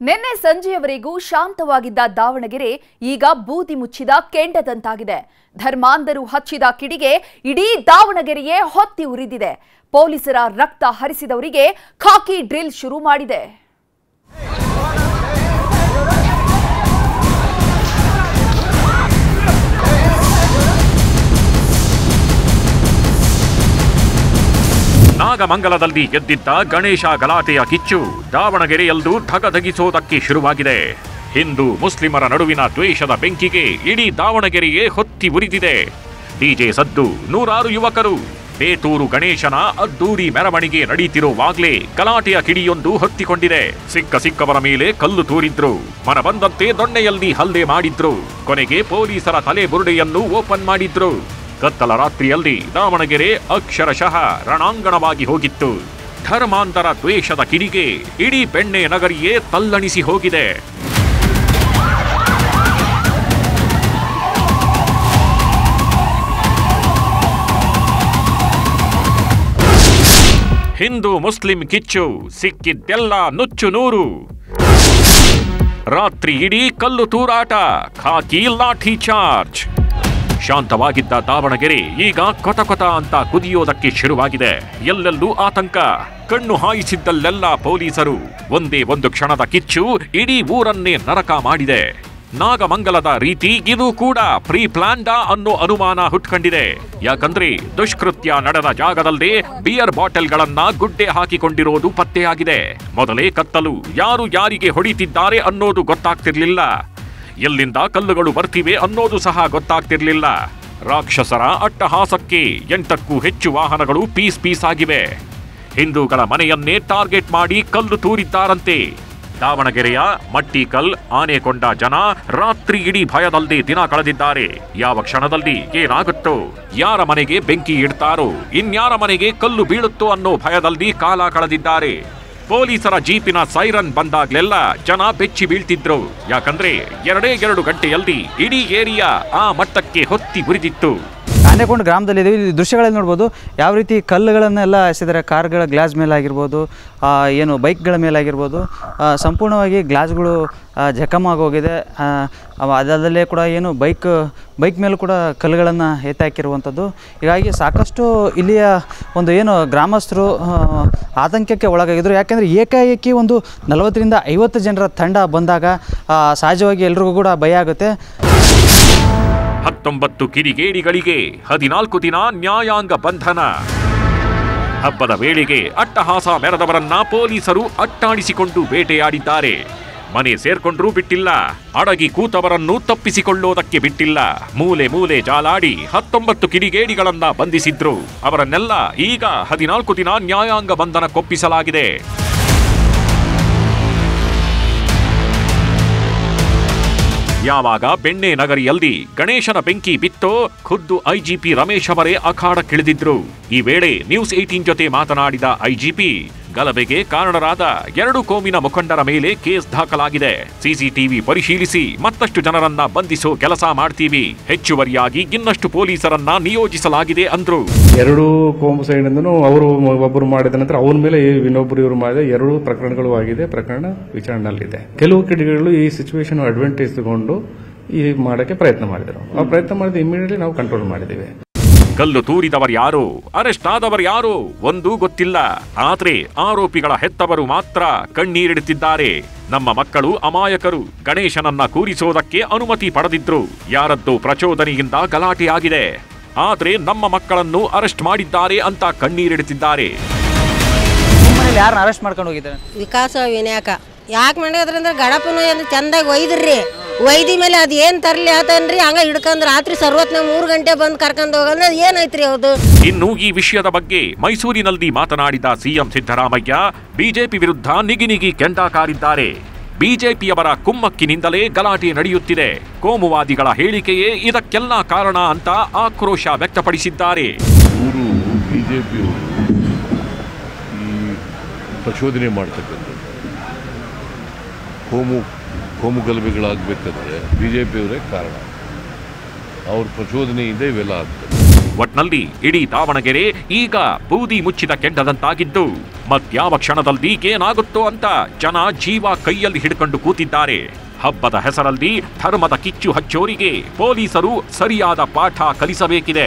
ನಿನ್ನೆ ಸಂಜೆಯವರೆಗೂ ಶಾಂತವಾಗಿದ್ದ ದಾವಣಗೆರೆ ಈಗ ಬೂದಿ ಮುಚ್ಚಿದ ಕೆಂಡದಂತಾಗಿದೆ. ಧರ್ಮಾಂಧರು ಹಚ್ಚಿದ ಕಿಡಿಗೆ ಇಡೀ ದಾವಣಗೆರೆಯೇ ಹೊತ್ತಿ ಉರಿದಿದೆ. ಪೊಲೀಸರ ರಕ್ತ ಹರಿಸಿದವರಿಗೆ ಖಾಕಿ ಡ್ರಿಲ್ ಶುರು ಮಾಡಿದೆ. ನಾಗಮಂಗಲದಲ್ಲಿ ಎದ್ದಿದ್ದ ಗಣೇಶ ಗಲಾಟೆಯ ಕಿಚ್ಚು ದಾವಣಗೆರೆಯಲ್ಲೂ ಧಗಧಗಿಸೋದಕ್ಕೆ ಶುರುವಾಗಿದೆ. ಹಿಂದೂ ಮುಸ್ಲಿಮರ ನಡುವಿನ ದ್ವೇಷದ ಬೆಂಕಿಗೆ ಇಡೀ ದಾವಣಗೆರೆಯೇ ಹೊತ್ತಿ ಉರಿದಿದೆ. ಡಿಜೆ ಸದ್ದು, ನೂರಾರು ಯುವಕರು, ಬೇತೂರು ಗಣೇಶನ ಅದ್ದೂರಿ ಮೆರವಣಿಗೆ ನಡೀತಿರುವಾಗ್ಲೇ ಗಲಾಟೆಯ ಕಿಡಿಯೊಂದು ಹೊತ್ತಿಕೊಂಡಿದೆ. ಸಿಕ್ಕ ಸಿಕ್ಕವರ ಮೇಲೆ ಕಲ್ಲು ತೂರಿದ್ರು, ಮನ ಬಂದಂತೆ ದೊಣ್ಣೆಯಲ್ಲಿ ಹಲ್ಲೆ ಮಾಡಿದ್ರು, ಕೊನೆಗೆ ಪೊಲೀಸರ ತಲೆ ಬುರುಡೆಯನ್ನು ಓಪನ್ ಮಾಡಿದ್ರು. ಕತ್ತಲ ರಾತ್ರಿಯಲ್ಲಿ ದಾವಣಗೆರೆ ಅಕ್ಷರಶಃ ರಣಾಂಗಣವಾಗಿ ಹೋಗಿತ್ತು. ಧರ್ಮಾಂತರ ದ್ವೇಷದ ಕಿಡಿಗೆ ಇಡೀ ಬೆಣ್ಣೆ ನಗರಿಯೇ ತಲ್ಲಣಿಸಿ ಹೋಗಿದೆ. ಹಿಂದೂ ಮುಸ್ಲಿಂ ಕಿಚ್ಚು ಸಿಕ್ಕಿದ್ದೆಲ್ಲ ನುಚ್ಚು ನೂರು. ರಾತ್ರಿ ಇಡೀ ಕಲ್ಲು ತೂರಾಟ, ಖಾಕಿ ಲಾಠಿ ಚಾರ್ಜ್. ಶಾಂತವಾಗಿದ್ದ ದಾವಣಗೆರೆ ಈಗ ಕೊತ ಕೊತ ಅಂತ ಕುದಿಯೋದಕ್ಕೆ ಶುರುವಾಗಿದೆ. ಎಲ್ಲೆಲ್ಲೂ ಆತಂಕ. ಕಣ್ಣು ಹಾಯಿಸಿದ್ದಲ್ಲೆಲ್ಲ ಪೊಲೀಸರು. ಒಂದೇ ಒಂದು ಕ್ಷಣದ ಕಿಚ್ಚು ಇಡೀ ಊರನ್ನೇ ನರಕ ಮಾಡಿದೆ. ನಾಗಮಂಗಲದ ರೀತಿ ಇದು ಕೂಡ ಪ್ರೀ ಪ್ಲಾನ್ಡಾ ಅನ್ನೋ ಅನುಮಾನ ಹುಟ್ಕೊಂಡಿದೆ. ಯಾಕಂದ್ರೆ ದುಷ್ಕೃತ್ಯ ನಡೆದ ಜಾಗದಲ್ಲೇ ಬಿಯರ್ ಬಾಟಲ್ಗಳನ್ನ ಗುಡ್ಡೆ ಹಾಕಿಕೊಂಡಿರೋದು ಪತ್ತೆಯಾಗಿದೆ. ಮೊದಲೇ ಕತ್ತಲು ಯಾರು ಯಾರಿಗೆ ಹೊಡಿತಿದ್ದಾರೆ ಅನ್ನೋದು ಗೊತ್ತಾಗ್ತಿರ್ಲಿಲ್ಲ. ಎಲ್ಲಿಂದ ಕಲ್ಲುಗಳು ಬರ್ತಿವೆ ಅನ್ನೋದು ಸಹ ಗೊತ್ತಾಗ್ತಿರ್ಲಿಲ್ಲ. ರಾಕ್ಷಸರ ಅಟ್ಟಹಾಸಕ್ಕೆ ಎಂಟಕ್ಕೂ ಹೆಚ್ಚು ವಾಹನಗಳು ಪೀಸ್ ಪೀಸ್ ಆಗಿವೆ. ಹಿಂದೂಗಳ ಮನೆಯನ್ನೇ ಟಾರ್ಗೆಟ್ ಮಾಡಿ ಕಲ್ಲು ತೂರಿದ್ದಾರಂತೆ. ದಾವಣಗೆರೆಯ ಮಟ್ಟಿಕಲ್, ಆನೆಕೊಂಡ ಜನ ರಾತ್ರಿ ಇಡೀ ಭಯದಲ್ಲಿ ದಿನ ಕಳೆದಿದ್ದಾರೆ. ಯಾವ ಕ್ಷಣದಲ್ಲಿ ಏನಾಗುತ್ತೋ, ಯಾರ ಮನೆಗೆ ಬೆಂಕಿ ಇಡ್ತಾರೋ, ಇನ್ಯಾರ ಮನೆಗೆ ಕಲ್ಲು ಬೀಳುತ್ತೋ ಅನ್ನೋ ಭಯದಲ್ಲಿ ಕಾಲ ಕಳೆದಿದ್ದಾರೆ. ಪೊಲೀಸರ ಜೀಪಿನ ಸೈರನ್ ಬಂದಾಗ್ಲೆಲ್ಲ ಜನ ಬೆಚ್ಚಿ ಬೀಳ್ತಿದ್ರು. ಯಾಕಂದ್ರೆ ಎರಡೇ ಎರಡು ಗಂಟೆಯಲ್ಲಿ ಇಡೀ ಏರಿಯಾ ಆ ಮಟ್ಟಕ್ಕೆ ಹೊತ್ತಿ ಉರಿದಿತ್ತು ಆನೆಕೊಂಡ ಗ್ರಾಮದಲ್ಲಿ ಇಲ್ಲಿ ದೃಶ್ಯಗಳಲ್ಲಿ ನೋಡ್ಬೋದು ಯಾವ ರೀತಿ ಕಲ್ಲುಗಳನ್ನೆಲ್ಲ ಎಸೆದರೆ ಕಾರ್ಗಳ ಗ್ಲಾಸ್ ಮೇಲಾಗಿರ್ಬೋದು ಏನು ಬೈಕ್ಗಳ ಮೇಲಾಗಿರ್ಬೋದು ಸಂಪೂರ್ಣವಾಗಿ ಗ್ಲಾಸ್ಗಳು ಅವ- ಅದಲ್ಲದೆ ಕೂಡ ಏನು ಬೈಕ್ ಬೈಕ್ ಮೇಲೂ ಕೂಡ ಕಲ್ಲುಗಳನ್ನು ಎತ್ತಾಕಿರುವಂಥದ್ದು ಹೀಗಾಗಿ ಸಾಕಷ್ಟು ಇಲ್ಲಿಯ ಒಂದು ಏನು ಗ್ರಾಮಸ್ಥರು ಆತಂಕಕ್ಕೆ ಒಳಗಾಗಿದ್ದರು ಯಾಕೆಂದರೆ ಏಕಾಏಕಿ ಒಂದು ನಲವತ್ತರಿಂದ ಐವತ್ತು ಜನರ ತಂಡ ಬಂದಾಗ ಸಹಜವಾಗಿ ಎಲ್ರಿಗೂ ಕೂಡ ಭಯ ಆಗುತ್ತೆ. ಹತ್ತೊಂಬತ್ತು ಕಿರಿಗೇಡಿಗಳಿಗೆ ಹದಿನಾಲ್ಕು ದಿನ ನ್ಯಾಯಾಂಗ ಬಂಧನ. ಹಬ್ಬದ ವೇಳೆಗೆ ಅಟ್ಟಹಾಸ ಮೆರೆದವರನ್ನ ಪೊಲೀಸರು ಅಟ್ಟಾಡಿಸಿಕೊಂಡು ಬೇಟೆಯಾಡಿದ್ದಾರೆ. ಮನೆ ಸೇರ್ಕೊಂಡ್ರೂ ಬಿಟ್ಟಿಲ್ಲ. ಅಡಗಿ ಕೂತವರನ್ನು ತಪ್ಪಿಸಿಕೊಳ್ಳೋದಕ್ಕೆ ಬಿಟ್ಟಿಲ್ಲ. ಮೂಲೆ ಮೂಲೆ ಜಾಲಾಡಿ ಹತ್ತೊಂಬತ್ತು ಕಿಡಿಗೇಡಿಗಳನ್ನ ಬಂಧಿಸಿದ್ರು. ಅವರನ್ನೆಲ್ಲ ಈಗ ಹದಿನಾಲ್ಕು ದಿನ ನ್ಯಾಯಾಂಗ ಬಂಧನಕ್ಕೊಪ್ಪಿಸಲಾಗಿದೆ. ಯಾವಾಗ ಬೆಣ್ಣೆ ನಗರಿಯಲ್ಲಿ ಗಣೇಶನ ಬೆಂಕಿ ಬಿತ್ತೋ ಖುದ್ದು ಐಜಿಪಿ ರಮೇಶ್ ಅವರೇ ಅಖಾಡಕ್ಕಿಳಿದಿದ್ರು ಈ ವೇಳೆ ನ್ಯೂಸ್ ಏಟೀನ್ ಜೊತೆ ಮಾತನಾಡಿದ ಐಜಿಪಿ ಗಲಭೆಗೆ ಕಾರಣರಾದ ಎರಡು ಕೋಮಿನ ಮುಖಂಡರ ಮೇಲೆ ಕೇಸ್ ದಾಖಲಾಗಿದೆ. ಸಿಸಿಟಿವಿ ಪರಿಶೀಲಿಸಿ ಮತ್ತಷ್ಟು ಜನರನ್ನ ಬಂಧಿಸೋ ಕೆಲಸ ಮಾಡ್ತೀವಿ. ಹೆಚ್ಚುವರಿಯಾಗಿ ಇನ್ನಷ್ಟು ಪೊಲೀಸರನ್ನ ನಿಯೋಜಿಸಲಾಗಿದೆ ಅಂದ್ರು. ಎರಡು ಕೋಮು ಸೈಡ್ನೂ ಅವರು ಒಬ್ಬರು ಮಾಡಿದ ನಂತರ ಅವನ ಮೇಲೆ ಇನ್ನೊಬ್ಬರು ಇವರು ಮಾಡಿದ ಎರಡು ಪ್ರಕರಣಗಳು ಆಗಿದೆ. ಪ್ರಕರಣ ವಿಚಾರಣೆಯಲ್ಲಿದೆ. ಕೆಲವು ಕಿಡಿಗಳು ಈ ಸಿಚುವೇಶನ್ ಅಡ್ವಾಂಟೇಜ್ ತಗೊಂಡು ಈ ಮಾಡಕ್ಕೆ ಪ್ರಯತ್ನ ಮಾಡಿದರು. ಆ ಪ್ರಯತ್ನ ಮಾಡಿದ ಇಮಿಡಿಯೇಟ್ಲಿ ನಾವು ಕಂಟ್ರೋಲ್ ಮಾಡಿದ್ದೇವೆ. ಕಲ್ಲು ತೂರಿದವರು ಯಾರು? ಅರೆಸ್ಟ್ ಆದವರು ಯಾರು? ಒಂದೂ ಗೊತ್ತಿಲ್ಲ. ಆದ್ರೆ ಆರೋಪಿಗಳ ಹೆತ್ತವರು ಮಾತ್ರ ಕಣ್ಣೀರಿಡುತ್ತಿದ್ದಾರೆ. ನಮ್ಮ ಮಕ್ಕಳು ಅಮಾಯಕರು. ಗಣೇಶನನ್ನ ಕೂರಿಸೋದಕ್ಕೆ ಅನುಮತಿ ಪಡೆದಿದ್ರು. ಯಾರದ್ದು ಪ್ರಚೋದನೆಯಿಂದ ಗಲಾಟೆಯಾಗಿದೆ ಆದ್ರೆ ನಮ್ಮ ಮಕ್ಕಳನ್ನು ಅರೆಸ್ಟ್ ಮಾಡಿದ್ದಾರೆ ಅಂತ ಕಣ್ಣೀರಿಡುತ್ತಿದ್ದಾರೆ. ಯಾರನ್ನ ಅರೆಸ್ಟ್ ಮಾಡ್ಕೊಂಡು ಹೋಗಿದ್ದಾರೆ? ವಿಕಾಸ ವಿನಾಯಕ. ಯಾಕೆ ಮಾಡಿದ್ರಂದ್ರೆ ಗಣಪನ ಚಂದಾಗಿ ಒಯ್ದ್ರಿ. ಒಯ್ದಿ ಮೇಲೆ ಅದು ಏನು ತರಲಿ ಆತನ್ರಿ? ಹಂಗ ಹಿಡ್ಕೊಂಡ್ ರಾತ್ರಿ ಸರ್ವತ್ನ ಮೂರು ಗಂಟೆ ಬಂದು ಕರ್ಕೊಂಡು ಹೋಗಲ್ಲ ಏನೈತ್ರಿ ಅದು ಇನ್ನು ಈ ವಿಷಯದ ಬಗ್ಗೆ ಮೈಸೂರಿನಲ್ಲಿ ಮಾತನಾಡಿದ ಸಿಎಂ ಸಿದ್ದರಾಮಯ್ಯ ಬಿಜೆಪಿ ವಿರುದ್ಧ ನಿಗಿನಿಗಿ ಕೆಂಡ ಕಾರಿದ್ದಾರೆ. ಬಿಜೆಪಿಯವರ ಕುಮ್ಮಕ್ಕಿನಿಂದಲೇ ಗಲಾಟೆ ನಡೆಯುತ್ತಿದೆ. ಕೋಮುವಾದಿಗಳ ಹೇಳಿಕೆಯೇ ಇದಕ್ಕೆಲ್ಲ ಕಾರಣ ಅಂತ ಆಕ್ರೋಶ ವ್ಯಕ್ತಪಡಿಸಿದ್ದಾರೆ. ಪ್ರಚೋದನೆ ಮಾಡ್ತಕ್ಕಂಥದ್ದು. ಕೋಮು ಕೋಮು ಗಲಭೆಗಳಾಗಬೇಕಾದ್ರೆ ಬಿ ಜೆ ಪಿಯವರೇ ಕಾರಣ. ಅವ್ರ ಪ್ರಚೋದನೆಯಿಂದ ಇವೆಲ್ಲ ಆಗ್ತದೆ. ಒಟ್ನಲ್ಲಿ ಇಡೀ ದಾವಣಗೆರೆ ಈಗ ಬೂದಿ ಮುಚ್ಚಿದ ಕೆಂಡದಂತಾಗಿದ್ದು ಮತ್ಯಾವ ಕ್ಷಣದಲ್ಲಿ ಏನಾಗುತ್ತೋ ಅಂತ ಜನ ಜೀವ ಕೈಯಲ್ಲಿ ಹಿಡ್ಕೊಂಡು ಕೂತಿದ್ದಾರೆ. ಹಬ್ಬದ ಹೆಸರಲ್ಲಿ ಧರ್ಮದ ಕಿಚ್ಚು ಹಚ್ಚೋರಿಗೆ ಪೊಲೀಸರು ಸರಿಯಾದ ಪಾಠ ಕಲಿಸಬೇಕಿದೆ.